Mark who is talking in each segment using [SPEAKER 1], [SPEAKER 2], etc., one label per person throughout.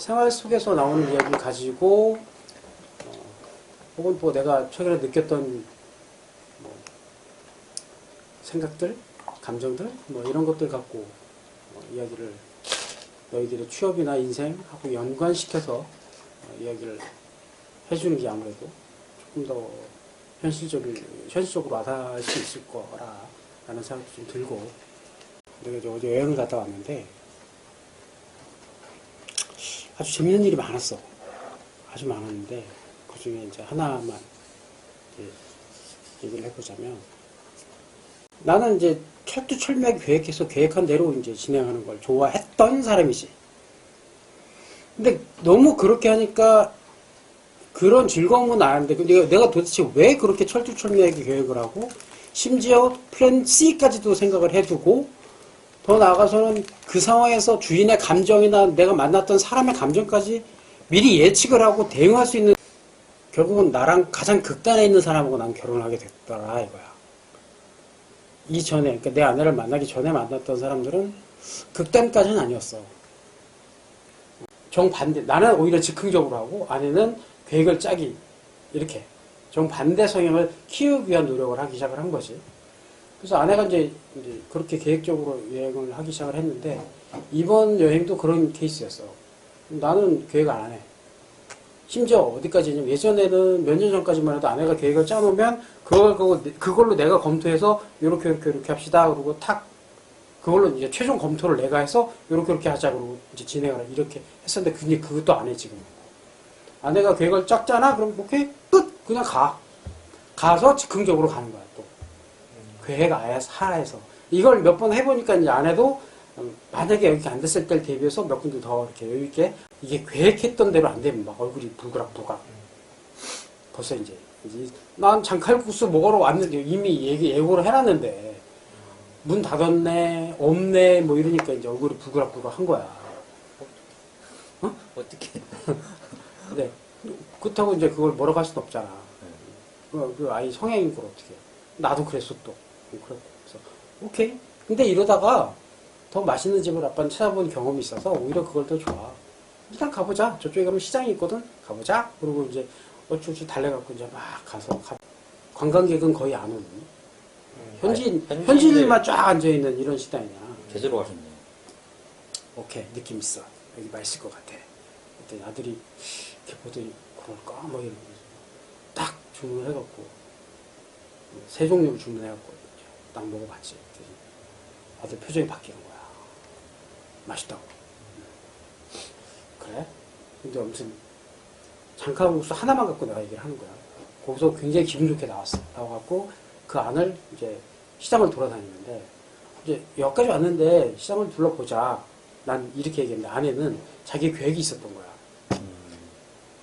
[SPEAKER 1] 생활 속에서 나오는 이야기 가지고 어, 혹은 뭐 내가 최근에 느꼈던 뭐 생각들, 감정들 뭐 이런 것들 갖고 어, 이야기를 너희들의 취업이나 인생하고 연관시켜서 어, 이야기를 해주는 게 아무래도 조금 더 현실적인 현실적으로 와닿을 수 있을 거라라는 생각도 좀 들고 내가 저 어제 여행을 갔다 왔는데 아주 재밌는 일이 많았어. 아주 많았는데 그 중에 이제 하나만 이제 얘기를 해보자면 나는 이제 철두철미하게 계획해서 계획한 대로 이제 진행하는 걸 좋아했던 사람이지. 근데 너무 그렇게 하니까 그런 즐거움은 아는데 내가, 내가 도대체 왜 그렇게 철두철미하게 계획을 하고 심지어 플랜 C까지도 생각을 해두고 더 나아가서는 그 상황에서 주인의 감정이나 내가 만났던 사람의 감정까지 미리 예측을 하고 대응할 수 있는 결국은 나랑 가장 극단에 있는 사람하고 난 결혼을 하게 됐더라 이거야. 이전에 그러니까 내 아내를 만나기 전에 만났던 사람들은 극단까지는 아니었어. 정반대 나는 오히려 즉흥적으로 하고 아내는 계획을 짜기 이렇게 정반대 성향을 키우기 위한 노력을 하기 시작을 한 거지. 그래서 아내가 이제, 이제 그렇게 계획적으로 여행을 하기 시작을 했는데 이번 여행도 그런 케이스였어. 나는 계획 안 해. 심지어 어디까지냐면 예전에는 몇 년 전까지만 해도 아내가 계획을 짜놓으면 그걸 그거- 그걸로 내가 검토해서 이렇게 이렇게 이렇게 합시다 그러고 탁 그걸로 이제 최종 검토를 내가 해서 이렇게 이렇게 하자 그러고 이제 진행을 이렇게 했었는데 그게 그것도 안 해 지금. 아내가 계획을 짰잖아 그럼 오케이 끝 그냥 가 가서 즉흥적으로 가는 거야 또 계획 아예 하에서 이걸 몇 번 해보니까 이제 아내도 음, 만약에 이렇게 안 됐을 때를 대비해서 몇 군데 더 이렇게 여유 있게 이게 계획했던 대로 안 되면 막 얼굴이 불그락불그락 벌써 이제, 이제 난 장칼국수 먹으러 왔는데 이미 얘기 예고를 해놨는데 문 닫았네 없네 뭐 이러니까 이제 얼굴이 불그락불그락 한 거야
[SPEAKER 2] 어떻게?
[SPEAKER 1] 근데 그렇다고 이제 그걸 뭐라고 할 수는 없잖아. 그, 그 아이 성향인 걸 어떻게? 해. 나도 그랬어 또. 그랬고 그래서 오케이. 근데 이러다가 더 맛있는 집을 아빠는 찾아본 경험이 있어서 오히려 그걸 더 좋아. 일단 가보자. 저쪽에 가면 시장이 있거든. 가보자. 그리고 이제 어쩌지 달래갖고 이제 막 가서 가- 관광객은 거의 안 오는 현지인
[SPEAKER 2] 아니,
[SPEAKER 1] 현지인만 쫙 앉아 있는 이런 시장이야.
[SPEAKER 2] 제대로 가셨네.
[SPEAKER 1] 오케이 느낌 있어 여기 맛있을 것 같아 그때 아들이 이렇게 보더니 그럴까 뭐 이러면서 딱 주문해갖고 세 종류를 주문해갖고 딱 먹어봤지 아들 표정이 바뀌는 거야 맛있다고 그래? 근데 아무튼 장칼국수 하나만 갖고 내가 얘기를 하는 거야 거기서 굉장히 기분 좋게 나왔어 나와갖고 그 안을 이제 시장을 돌아다니는데 이제 여기까지 왔는데 시장을 둘러보자. 난 이렇게 얘기했는데 아내는 자기 계획이 있었던 거야.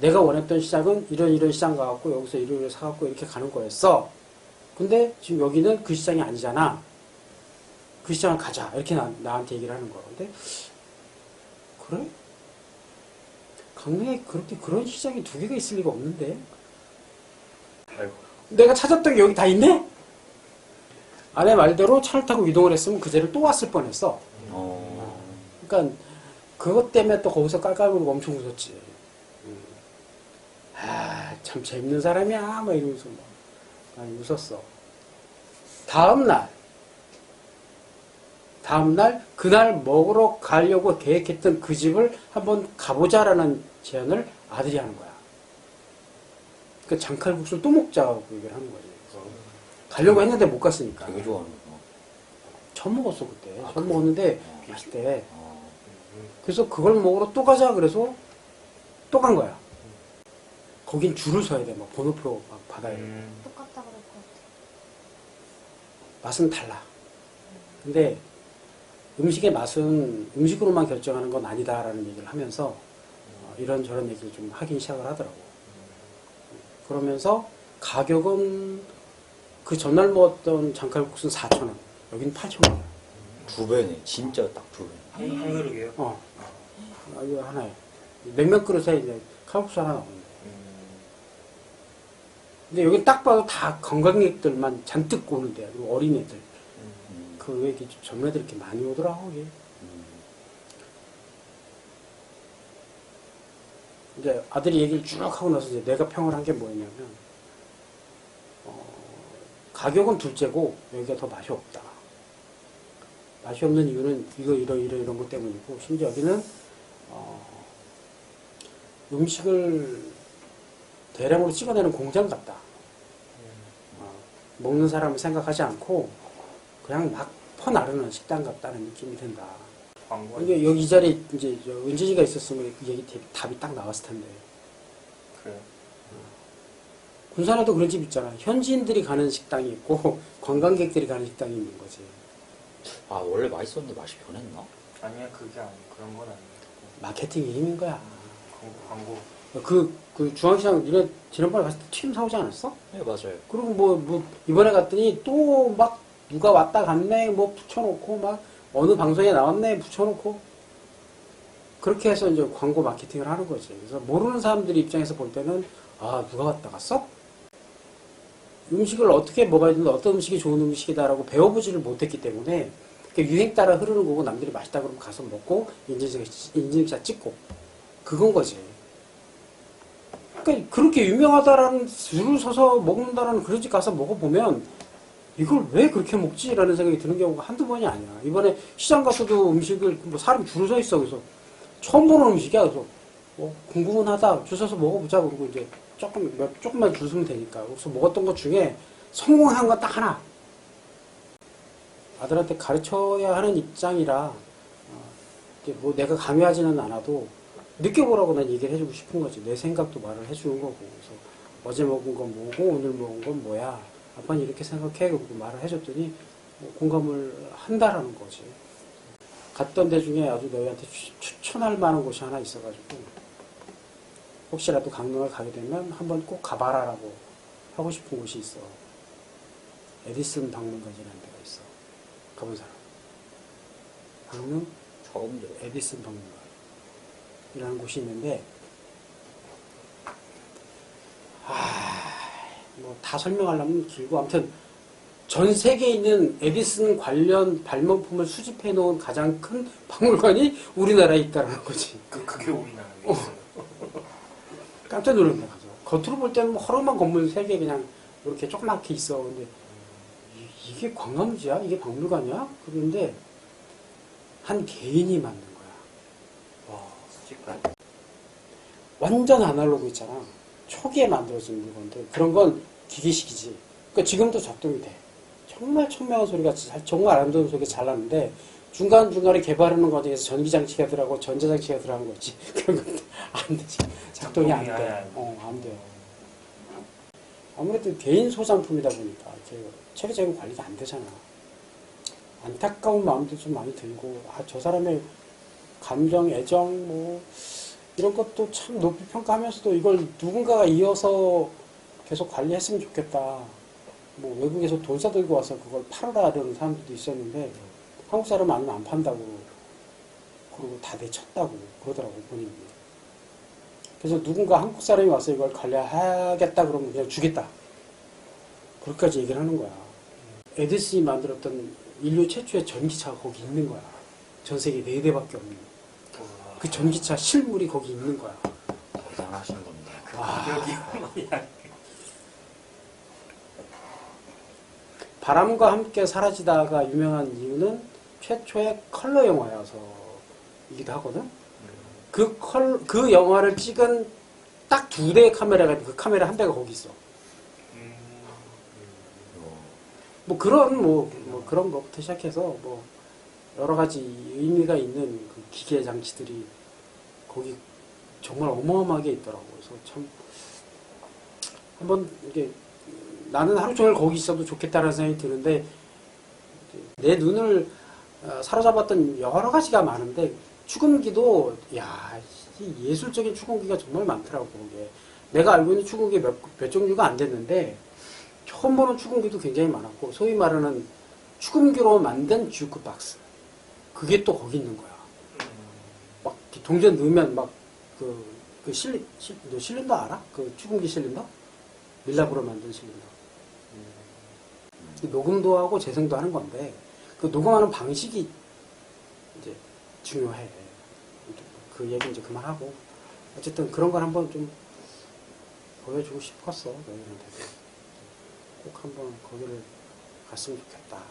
[SPEAKER 1] 내가 원했던 시장은 이런 이런 시장 가갖고 여기서 이런 이런 사갖고 이렇게 가는 거였어. 근데 지금 여기는 그 시장이 아니잖아. 그 시장을 가자. 이렇게 나, 나한테 얘기를 하는 거야. 근데 그래? 강릉에 그렇게 그런 시장이 두 개가 있을 리가 없는데.
[SPEAKER 3] 아이고.
[SPEAKER 1] 내가 찾았던 게 여기 다 있네? 아내 말대로 차를 타고 이동을 했으면 그 자리를 또 왔을 뻔했어.
[SPEAKER 2] 어.
[SPEAKER 1] 그러니까 그것 때문에 또 거기서 깔깔거리고 엄청 웃었지. 아, 참 재밌는 사람이야. 막 이러면서 막 많이 웃었어. 다음 날, 다음 날, 그날 먹으러 가려고 계획했던 그 집을 한번 가보자라는 제안을 아들이 하는 거야. 그 장칼국수를 또 먹자고 얘기를 하는 거지. 가려고 했는데 못 갔으니까.
[SPEAKER 2] 되게 좋아하는구나.
[SPEAKER 1] 처음 먹었어, 그때.
[SPEAKER 2] 아,
[SPEAKER 1] 처음
[SPEAKER 2] 그래?
[SPEAKER 1] 먹었는데
[SPEAKER 2] 어.
[SPEAKER 1] 맛있대.
[SPEAKER 2] 어.
[SPEAKER 1] 그래서 그걸 먹으러 또 가자 그래서 또 간 거야. 거긴 줄을 서야 돼. 막 번호표 막 받아야 돼.
[SPEAKER 3] 음.
[SPEAKER 4] 똑같다.
[SPEAKER 1] 맛은 달라. 근데 음식의 맛은 음식으로만 결정하는 건 아니다라는 얘기를 하면서 어, 이런저런 얘기를 좀 하기 시작을 하더라고. 그러면서 가격은 그 전날 먹었던 장칼국수는 4,000원. 여긴 8,000원.
[SPEAKER 2] 두 배네. 진짜 딱 두 배.
[SPEAKER 3] 한, 한 그릇이에요?
[SPEAKER 1] 어. 아, 이거 하나에. 냉면 그릇에 이제 칼국수 하나 나오는데. 근데 여기 딱 봐도 다 관광객들만 잔뜩 오는데, 어린애들.
[SPEAKER 2] 음.
[SPEAKER 1] 그 외에 이렇게 젊은 애들 이렇게 많이 오더라고, 이게.
[SPEAKER 2] 음.
[SPEAKER 1] 이제 아들이 얘기를 쭉 하고 나서 이제 내가 평을 한 게 뭐였냐면 어, 가격은 둘째고 여기가 더 맛이 없다. 맛이 없는 이유는 이거 이런 이런 이런 것 때문이고 심지어 여기는 어, 음식을 대량으로 찍어내는 공장 같다. 어, 먹는 사람을 생각하지 않고 그냥 막 퍼나르는 식당 같다는 느낌이 든다. 이게 여기 이 자리에 이제 저 은진이가 있었으면 그 얘기 답- 답이 딱 나왔을 텐데.
[SPEAKER 3] 그래요.
[SPEAKER 1] 군산에도 그런 집 있잖아. 현지인들이 가는 식당이 있고 관광객들이 가는 식당이 있는 거지.
[SPEAKER 2] 아 원래 맛있었는데 맛이 변했나?
[SPEAKER 3] 아니야 그게 아니 그런 건 아니고
[SPEAKER 1] 마케팅의 힘인 거야.
[SPEAKER 3] 광고 광고.
[SPEAKER 1] 그, 그 중앙시장 니네 지난번에 갔을 때 튀김 사오지 않았어?
[SPEAKER 2] 네 맞아요.
[SPEAKER 1] 그리고 뭐, 뭐, 이번에 갔더니 또 막 누가 왔다 갔네, 뭐 붙여놓고 막 어느 방송에 나왔네, 붙여놓고. 그렇게 해서 이제 광고 마케팅을 하는 거지. 그래서 모르는 사람들 입장에서 볼 때는, 아, 누가 왔다 갔어? 음식을 어떻게 먹어야 되는데 어떤 음식이 좋은 음식이다라고 배워보지를 못했기 때문에 그 유행 따라 흐르는 거고 남들이 맛있다 그러면 가서 먹고 인증샷, 인증샷 찍고 그건 거지. 그러니까 그렇게 유명하다라는 줄을 서서 먹는다라는 그런 집 가서 먹어보면 이걸 왜 그렇게 먹지 라는 생각이 드는 경우가 한두 번이 아니야. 이번에 시장 가서도 음식을 뭐 사람 줄을 서 있어. 그래서 처음 보는 음식이야. 그래서 뭐 궁금은 하다. 줄 서서 먹어보자. 그러고 이제 조금 몇 조금만 줄 서면 되니까. 그래서 먹었던 것 중에 성공한 건 딱 하나. 아들한테 가르쳐야 하는 입장이라 어, 뭐 내가 강요하지는 않아도 느껴보라고 난 얘기를 해주고 싶은 거지. 내 생각도 말을 해주는 거고. 그래서 어제 먹은 건 뭐고 오늘 먹은 건 뭐야. 아빠는 이렇게 생각해. 그리고 말을 해줬더니 뭐 공감을 한다라는 거지. 갔던 데 중에 아주 너희한테 추- 추천할 만한 곳이 하나 있어가지고 혹시라도 강릉을 가게 되면 한번 꼭 가봐라라고 하고 싶은 곳이 있어. 에디슨 박물관이라는 데가 있어. 가본 사람. 강릉
[SPEAKER 2] 처음 들어.
[SPEAKER 1] 에디슨 박물관. 이라는 곳이 있는데, 아, 뭐다 설명하려면 길고, 아무튼 전 세계에 있는 에디슨 관련 발명품을 수집해 놓은 가장 큰 박물관이 우리나라에 있다는 거지.
[SPEAKER 3] 그 그게 우리나라에
[SPEAKER 1] 어. 깜짝 놀랐네. 겉으로 볼 때는 뭐 허름한 건물 세 개 그냥 이렇게 조그맣게 있어. 근데 이, 이게 관광지야? 이게 박물관이야? 그런데 한 개인이 만든 거야.
[SPEAKER 3] 와 수집관.
[SPEAKER 1] 완전 아날로그 있잖아. 초기에 만들어진 물건들. 그런 건 기계식이지. 그러니까 지금도 작동이 돼. 정말 청명한 소리가 잘, 정말 아름다운 소리가 잘 나는데 중간중간에 개발하는 과정에서 전기장치가 들어가고 전자장치가 들어가는 거 있지. 그런 것도 안 되지. 작동이 안 돼. 어, 안 돼요. 아무래도 개인 소장품이다 보니까 체계적인 관리가 안 되잖아. 안타까운 마음도 좀 많이 들고, 아, 저 사람의 감정, 애정, 뭐, 이런 것도 참 높이 평가하면서도 이걸 누군가가 이어서 계속 관리했으면 좋겠다. 뭐 외국에서 돈 싸들고 와서 그걸 팔으라는 사람들도 있었는데 한국 사람 아니면 안 판다고 그리고 다 내쳤다고 그러더라고 본인이. 그래서 누군가 한국 사람이 와서 이걸 관리하겠다 그러면 그냥 주겠다. 그렇게까지 얘기를 하는 거야. 에디슨이 만들었던 인류 최초의 전기차가 거기 있는 거야. 전 세계 네 대밖에 없는.
[SPEAKER 3] 와,
[SPEAKER 1] 그 전기차 실물이 거기 있는 거야.
[SPEAKER 2] 대단하신 겁니다.
[SPEAKER 3] 가격이
[SPEAKER 1] 바람과 함께 사라지다가 유명한 이유는 최초의 컬러 영화여서이기도 하거든. 그 컬, 그 영화를 찍은 딱 두 대의 카메라가 그 카메라 한 대가 거기 있어.
[SPEAKER 3] 음,
[SPEAKER 2] 어,
[SPEAKER 1] 뭐 그런 뭐, 뭐 그런 것부터 시작해서 뭐 여러 가지 의미가 있는 그 기계 장치들이 거기 정말 어마어마하게 있더라고. 그래서 참 한번 이게 나는 하루 종일 거기 있어도 좋겠다라는 생각이 드는데 내 눈을 어, 사로잡았던 여러 가지가 많은데 축음기도 야이 예술적인 축음기가 정말 많더라고 거기에 내가 알고 있는 축음기 몇, 몇 종류가 안 됐는데 처음 보는 축음기도 굉장히 많았고 소위 말하는 축음기로 만든 주크박스 그게 또 거기 있는 거야
[SPEAKER 3] 음,
[SPEAKER 1] 막 동전 넣으면 막그 그 실리, 실, 너 실린더 알아? 그 축음기 실린더? 밀랍으로 만든 실린더 그 녹음도 하고 재생도 하는 건데 그 녹음하는 방식이 이제 중요해. 그 얘기 이제 그만하고 어쨌든 그런 걸 한번 좀 보여주고 싶었어 너희들한테 꼭 한번 거기를 갔으면 좋겠다